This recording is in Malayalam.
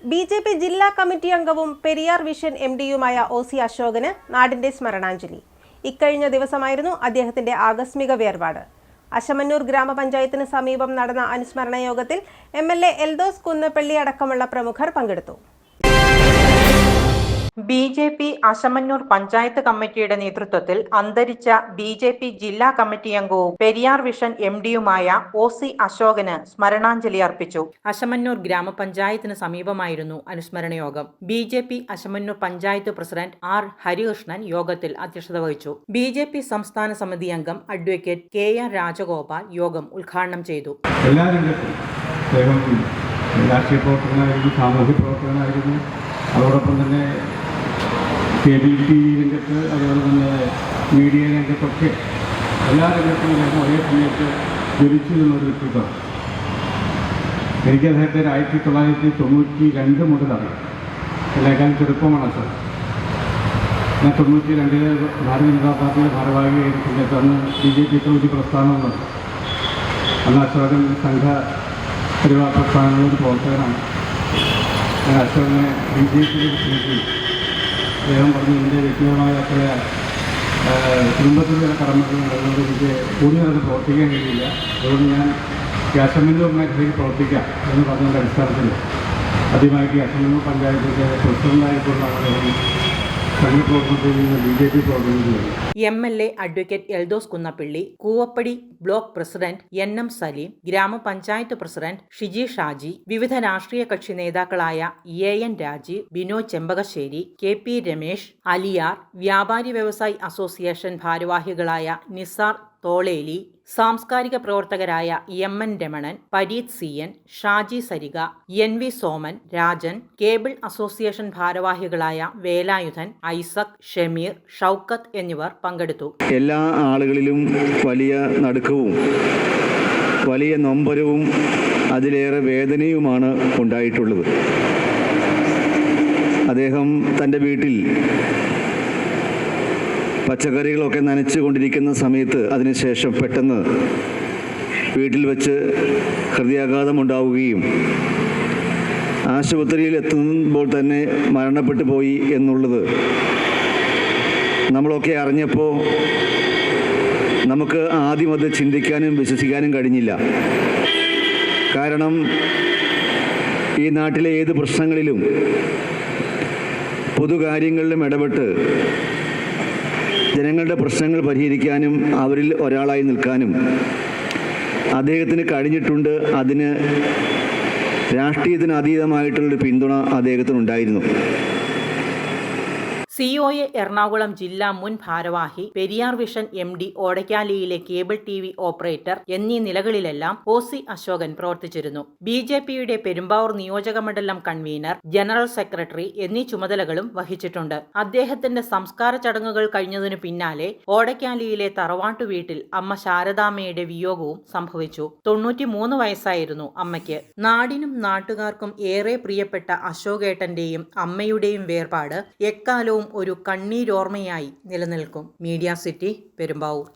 ബി ജെ പി ജില്ലാ കമ്മിറ്റി അംഗവും പെരിയാർ വിഷൻ എം ഡിയുമായ ഒ സി അശോകന് നാടിന്റെ സ്മരണാഞ്ജലി. ഇക്കഴിഞ്ഞ ദിവസമായിരുന്നു അദ്ദേഹത്തിന്റെ ആകസ്മിക വേർപാട്. അശമന്നൂർ ഗ്രാമപഞ്ചായത്തിന് സമീപം നടന്ന അനുസ്മരണ യോഗത്തിൽ M L A Eldhose Kunnappilly അടക്കമുള്ള പ്രമുഖർ പങ്കെടുത്തു. B J P Asamannoor panchayat കമ്മിറ്റിയുടെ നേതൃത്വത്തിൽ അന്തരിച്ച ബി ജെ പി ജില്ലാ കമ്മിറ്റി അംഗവും പെരിയാർ വിഷൻ എം ഡിയുമായ ഒ സി അശോകന് സ്മരണാഞ്ജലി അർപ്പിച്ചു. അശമന്നൂർ ഗ്രാമപഞ്ചായത്തിന് സമീപമായിരുന്നു അനുസ്മരണ യോഗം B J P Asamannoor panchayat president R Harikrishnan യോഗത്തിൽ അധ്യക്ഷത വഹിച്ചു. ബി ജെ പി സംസ്ഥാന സമിതി അംഗം അഡ്വക്കേറ്റ് കെ ആർ രാജഗോപാൽ യോഗം ഉദ്ഘാടനം ചെയ്തു. രാഷ്ട്രീയ പ്രവർത്തകനായിരുന്നു സാമൂഹ്യ പ്രവർത്തകനായിരുന്നു. അതോടൊപ്പം തന്നെ കെ ബി പി രംഗത്ത് അതുപോലെ തന്നെ മീഡിയ രംഗത്തൊക്കെ എല്ലാ രംഗത്തും അദ്ദേഹം ഒരേ സമയത്ത് ജ്വലിച്ചു നിന്നൊരു വ്യക്തിത്വം എനിക്ക് അദ്ദേഹത്തെ ആയിരത്തി തൊള്ളായിരത്തി തൊണ്ണൂറ്റി രണ്ട് മുതലാണ് എന്നേക്കാൾ ചെറുപ്പമാണ് സാർ ഞാൻ തൊണ്ണൂറ്റി രണ്ടിലെ ഭാരതീയ ജനതാ പാർട്ടിയുടെ ഭാരവാഹിയായിരുന്നു സമയത്ത് അന്ന് ബി ജെ പിക്ക് ഒരു വലിയ പ്രസ്ഥാനമുള്ളത് അന്ന് അശോകൻ സംഘ പരിവാർ പ്രസ്ഥാനങ്ങളുടെ പ്രവർത്തകനാണ്. ഞാൻ അശോകനെ ബി ജെ പിയിലേക്ക് അദ്ദേഹം പറഞ്ഞു എന്റെ വ്യക്തിപരമായ അത്ര കുടുംബത്തിലുള്ള ചില കടമകളുണ്ട് അതുകൊണ്ട് എനിക്ക് കൂടുതൽ അത് പ്രവർത്തിക്കാൻ കഴിയില്ല. അതുകൊണ്ട് ഞാൻ അസംബ്ലി മേഖലയിൽ പ്രവർത്തിക്കാം എന്ന് പറഞ്ഞതിന്റെ അടിസ്ഥാനത്തിൽ ഈ അസംബ്ലി പഞ്ചായത്തിന്റെ പ്രസിഡന്റായിട്ടുള്ള അദ്ദേഹം M L A advocate Eldhose Kunnappilly Koovappady block president N M Saleem ഗ്രാമപഞ്ചായത്ത് പ്രസിഡന്റ് ഷിജി ഷാജി വിവിധ രാഷ്ട്രീയ കക്ഷി നേതാക്കളായ A N Rajeev Bino Chembakassery K P Ramesh Aliyar വ്യാപാരി വ്യവസായി അസോസിയേഷൻ ഭാരവാഹികളായ നിസാർ തോളേലി സാംസ്കാരിക പ്രവർത്തകരായ M N Ramanan Pareeth C N Shaji Sarika N V Soman Rajan cable association ഭാരവാഹികളായ വേലായുധൻ ഐസക് ഷമീർ ഷൗക്കത്ത് എന്നിവർ പങ്കെടുത്തു. എല്ലാ ആളുകളിലും വലിയ നടുക്കവും വലിയ നൊമ്പരവും അതിലേറെ വേദനയുമാണ് ഉണ്ടായിട്ടുള്ളത്. അദ്ദേഹം തന്റെ വീട്ടിൽ പച്ചക്കറികളൊക്കെ നനച്ചു കൊണ്ടിരിക്കുന്ന സമയത്ത് അതിനുശേഷം പെട്ടെന്ന് വീട്ടിൽ വെച്ച് ഹൃദയാഘാതം ഉണ്ടാവുകയും ആശുപത്രിയിൽ എത്തുമ്പോൾ തന്നെ മരണപ്പെട്ടു പോയി എന്നുള്ളത് നമ്മളൊക്കെ അറിഞ്ഞപ്പോൾ നമുക്ക് ആദ്യം അത് ചിന്തിക്കാനും വിശ്വസിക്കാനും കഴിഞ്ഞില്ല. കാരണം ഈ നാട്ടിലെ ഏത് പ്രശ്നങ്ങളിലും പൊതുകാര്യങ്ങളിലും ഇടപെട്ട് ജനങ്ങളുടെ പ്രശ്നങ്ങൾ പരിഹരിക്കാനും അവരിൽ ഒരാളായി നിൽക്കാനും അദ്ദേഹത്തിന് കഴിഞ്ഞിട്ടുണ്ട്. അതിന് രാഷ്ട്രീയത്തിന് അതീതമായിട്ടുള്ളൊരു പിന്തുണ അദ്ദേഹത്തിനുണ്ടായിരുന്നു. സിഒഎ എറണാകുളം ജില്ലാ മുൻ ഭാരവാഹി പെരിയാർ വിഷൻ എം ഡി ഓടക്കാലിയിലെ കേബിൾ ടി വി ഓപ്പറേറ്റർ എന്നീ നിലകളിലെല്ലാം ഒ സി അശോകൻ പ്രവർത്തിച്ചിരുന്നു. ബി ജെ പിയുടെ പെരുമ്പാവൂർ നിയോജകമണ്ഡലം കൺവീനർ ജനറൽ സെക്രട്ടറി എന്നീ ചുമതലകളും വഹിച്ചിട്ടുണ്ട്. അദ്ദേഹത്തിന്റെ സംസ്കാര ചടങ്ങുകൾ കഴിഞ്ഞതിനു പിന്നാലെ ഓടക്കാലിയിലെ തറവാട്ടു വീട്ടിൽ അമ്മ ശാരദാമ്മയുടെ വിയോഗവും സംഭവിച്ചു. തൊണ്ണൂറ്റിമൂന്ന് വയസ്സായിരുന്നു അമ്മയ്ക്ക്. നാടിനും നാട്ടുകാർക്കും ഏറെ പ്രിയപ്പെട്ട അശോകേട്ടന്റെയും അമ്മയുടെയും വേർപാട് എക്കാലവും ഒരു കണ്ണീരോർമ്മയായി നിലനിൽക്കും മീഡിയ സിറ്റി പെരുമ്പാവൂർ.